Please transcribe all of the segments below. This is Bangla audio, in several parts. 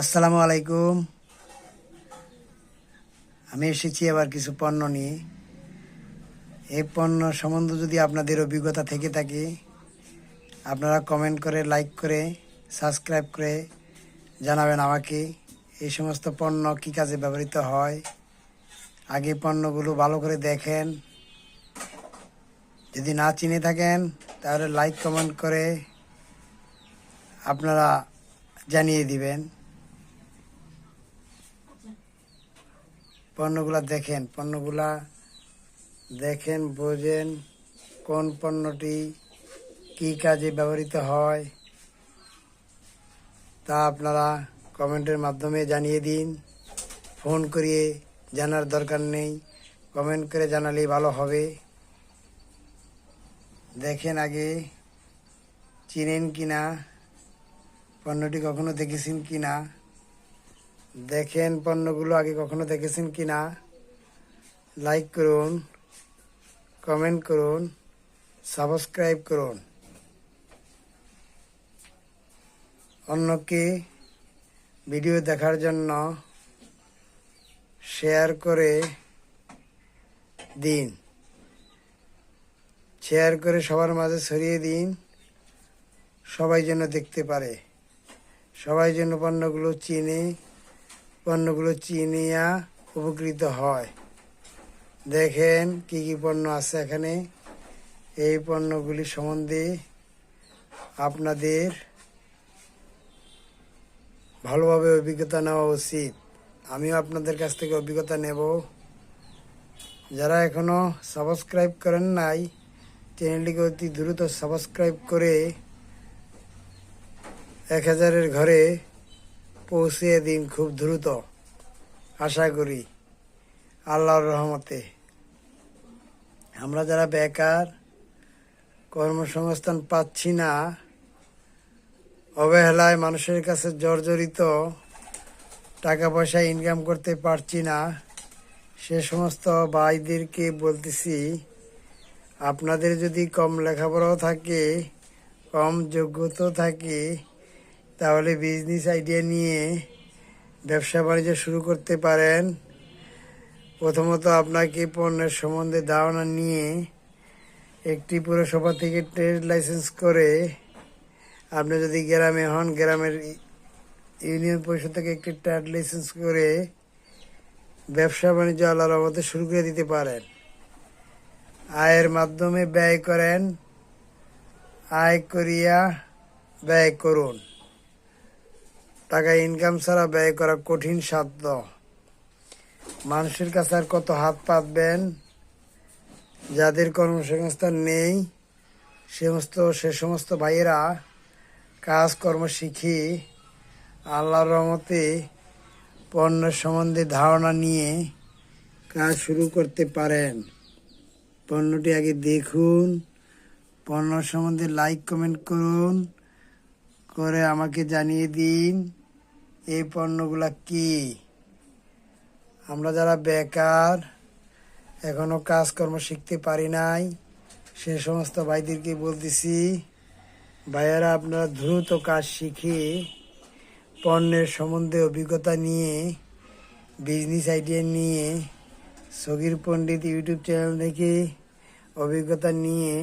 আসসালামু আলাইকুম। আমি এসেছি আবার কিছু পণ্য নিয়ে। এই পণ্য সম্বন্ধে যদি আপনাদের অভিজ্ঞতা থেকে থাকে, আপনারা কমেন্ট করে লাইক করে সাবস্ক্রাইব করে জানাবেন আমাকে। এই সমস্ত পণ্য কী কাজে ব্যবহৃত হয়? আগে পণ্যগুলো ভালো করে দেখেন। যদি না চিনে থাকেন, তাহলে লাইক কমেন্ট করে আপনারা জানিয়ে দিবেন। পণ্যগুলা দেখেন পণ্যগুলা দেখেন, বোঝেন কোন পণ্যটি কী কাজে ব্যবহৃত হয়, তা আপনারা কমেন্টের মাধ্যমে জানিয়ে দিন। ফোন করিয়ে জানার দরকার নেই, কমেন্ট করে জানালেই ভালো হবে। দেখেন আগে, চিনেন কিনা, পণ্যটি কখনো দেখেছেন কিনা? দেখেন পণ্যগুলো আগে কখনো দেখেছেন কি না? লাইক করুন কমেন্ট করুন সাবস্ক্রাইব করুন। অন্যকে ভিডিও দেখার জন্য শেয়ার করে দিন। শেয়ার করে সবার মাঝে ছড়িয়ে দিন, সবাই যেন দেখতে পারে। সবাই যেন পণ্যগুলো চিনে পণ্যগুলো চিনিয়া উপকৃত হয়। দেখেন কি কি পণ্য আছে এখানে। এই পণ্যগুলি সম্বন্ধে আপনাদের ভালোভাবে অভিজ্ঞতা নেওয়া উচিত। আমিও আপনাদের কাছ থেকে অভিজ্ঞতা নেব। যারা এখনও সাবস্ক্রাইব করেন নাই, চ্যানেলটিকে অতি দ্রুত সাবস্ক্রাইব করে এক হাজারের ঘরে পৌঁছিয়ে দিন খুব দ্রুত। আশা করি আল্লাহর রহমতে। আমরা যারা বেকার, কর্মসংস্থান পাচ্ছি না, অবহেলায় মানুষের কাছে জর্জরিত টাকা পয়সা ইনকাম করতে পারছি না, সে সমস্ত ভাইদেরকে বলতেছি, আপনাদের যদি কম লেখাপড়াও থাকে, কম যোগ্যতাও থাকে তাহলে বিজনেস আইডিয়া নিয়ে ব্যবসা বাণিজ্য শুরু করতে পারেন। প্রথমত আপনাকে পণ্যের সম্বন্ধে ধারণা নিয়ে একটি পুরসভা থেকে ট্রেড লাইসেন্স করে আপনি যদি গ্রামে হন, গ্রামের ইউনিয়ন পরিষদ থেকে একটি ট্রেড লাইসেন্স করে ব্যবসা বাণিজ্য আল্লাহর মধ্যে শুরু করে দিতে পারেন। আয়ের মাধ্যমে ব্যয় করেন। আয় করিয়া ব্যয় করুন। টাকা ইনকাম ছাড়া ব্যয় করা কঠিন সাধ্য। মানুষের কাছে আর কত হাত পাতবেন? যাদের কর্মসংস্থান নেই সমস্ত, সে সমস্ত ভাইয়েরা কাজকর্ম শিখে আল্লাহর রহমতে পণ্যের সম্বন্ধে ধারণা নিয়ে কাজ শুরু করতে পারেন। পণ্যটি আগে দেখুন, পণ্য সম্বন্ধে লাইক কমেন্ট করুন, করে আমাকে জানিয়ে দিন। এই পণ্যগুলা কি? আমরা যারা বেকার, এখনও কাজকর্ম শিখতে পারি নাই, সে সমস্ত ভাইদেরকে বলতেছি, ভাইয়েরা আপনারা দ্রুত কাজ শিখে পণ্যের সম্বন্ধে অভিজ্ঞতা নিয়ে বিজনেস আইডিয়া নিয়ে, সগির পণ্ডিত ইউটিউব চ্যানেল থেকে অভিজ্ঞতা নিয়ে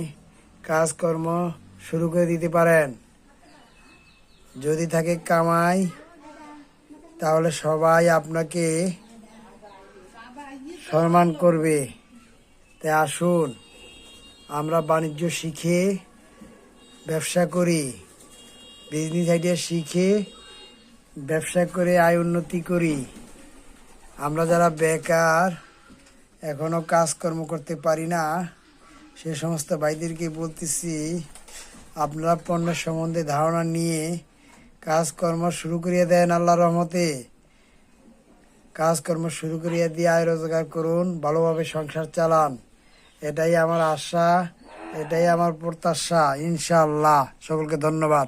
কাজকর্ম শুরু করে দিতে পারেন। যদি থাকে কামাই তাহলে সবাই আপনাকে সম্মান করবে। তাই আসুন, আমরা বাণিজ্য শিখে, ব্যবসা করি। বিজনেস আইডিয়া শিখে, ব্যবসা করে আয় উন্নতি করি। আমরা যারা বেকার এখনও কাজকর্ম করতে পারি না, সে সমস্ত ভাইদেরকে বলতেছি, আপনারা পণ্য সম্বন্ধে ধারণা নিয়ে কাজকর্ম শুরু করিয়া দেন আল্লাহ রহমতে। কাজকর্ম শুরু করিয়া দিয়ে আয় রোজগার করুন, ভালোভাবে সংসার চালান। এটাই আমার আশা, এটাই আমার প্রত্যাশা, ইনশাআল্লাহ। সকলকে ধন্যবাদ।